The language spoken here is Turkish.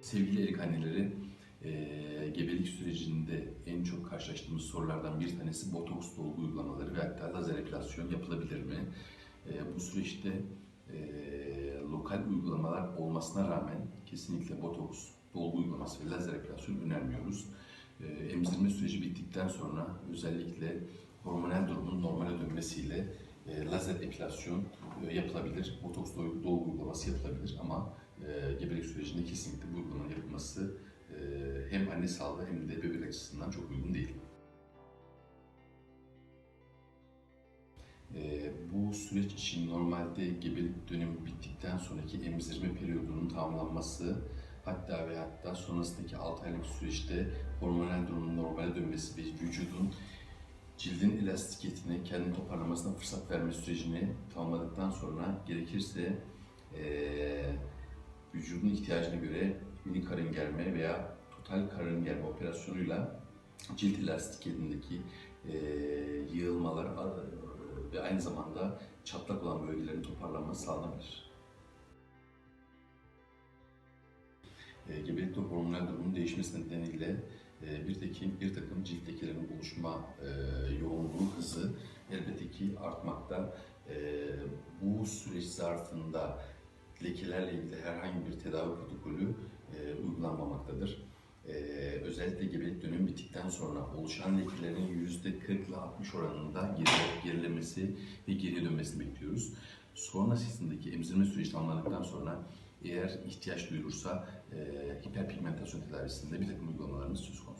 Sevgili erik anneleri, e, gebelik sürecinde en çok karşılaştığımız sorulardan bir tanesi botoks dolgu uygulamaları ve hatta lazer epilasyon yapılabilir mi? E, bu süreçte e, lokal uygulamalar olmasına rağmen kesinlikle botoks dolgu uygulaması ve lazer epilasyon önermiyoruz. E, emzirme süreci bittikten sonra özellikle hormonal durumun normale dönmesiyle e, lazer epilasyon e, yapılabilir, botoks dolgu, uygulaması yapılabilir ama e, gebelik sürecinde kesinlikle bu uygulamanın yapılması e, hem anne sağlığı hem de bebek açısından çok uygun değil. E, bu süreç için normalde gebelik dönemi bittikten sonraki emzirme periyodunun tamamlanması hatta ve hatta sonrasındaki 6 aylık süreçte hormonal durumun normale dönmesi ve vücudun cildin elastikiyetine, kendini toparlamasına fırsat verme sürecini tamamladıktan sonra gerekirse eee vücudun ihtiyacına göre mini karın germe veya total karın germe operasyonuyla cilt elastikiyetindeki eee yığılmalar a- ve aynı zamanda çatlak olan bölgelerin toparlanması sağlanabilir. E, gebelikte hormonal durumun değişmesi nedeniyle e, bir, takım, bir takım cilt lekelerinin oluşma e, yoğunluğu hızı elbette ki artmakta. E, bu süreç zarfında lekelerle ilgili herhangi bir tedavi protokolü e, uygulanmamaktadır. E, özellikle gebelik dönemi bittikten sonra oluşan lekelerin %40 ile 60 oranında geri, gerilemesi ve geriye dönmesini bekliyoruz. Sonrasındaki emzirme süreci tamamlandıktan sonra eğer ihtiyaç duyulursa e, hiperpigmentasyon tedavisinde bir takım uygulamalarımız söz konusu.